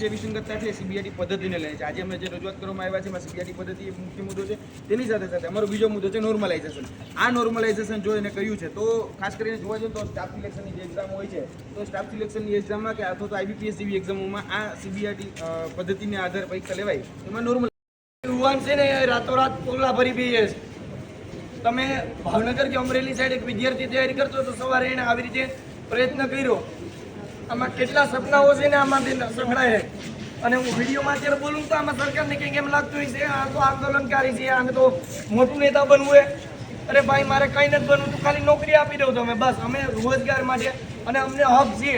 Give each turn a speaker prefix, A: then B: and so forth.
A: જે વિસંગતતા છે સીબીઆઈની પદ્ધતિને લઈને છે. આજે અમે જે રજૂઆત કરવામાં આવ્યા છે, એમાં સીબીઆઈની પદ્ધતિ એક મુખ્ય મુદ્દો છે. તેની સાથે સાથે અમારો બીજો મુદ્દો છે નોર્મલાઇઝેશન આ નોર્મલાઇઝેશન જો એને કહ્યું છે, તો ખાસ કરીને જોવા જઈએ તો સ્ટાફ સિલેક્શનની જે એક્ઝામ હોય છે, તો સ્ટાફ સિલેક્શનની એક્ઝામમાં કે અથવા તો આઈબીપીએસ જેવી એક્ઝામોમાં આ સીબીઆઈટી પદ્ધતિને આધારે પરીક્ષા લેવાય. એમાં નોર્મલ
B: યુવાન છે ને રાતોરાત પગલા ભરી પીએ છે. તમે ભાવનગર કે અમરેલી સાઈડ એક વિદ્યાર્થી તૈયારી કરતો તો સવારે એને આવી રીતે પ્રયત્ન કર્યો. આમાં કેટલા સપનાઓ છે ને આમાંથી સઘળાય અને હું વિડીયોમાં અત્યારે બોલું તો આમાં સરકારને કંઈક એમ લાગતું હોય છે? આ તો આંદોલનકારી છે, આને તો મોટું નેતા બનવું એ અરે ભાઈ, મારે કંઈ નથી બનવું, તું ખાલી નોકરી આપી દઉં તમે. બસ, અમે રોજગાર માટે અને અમને હક છે.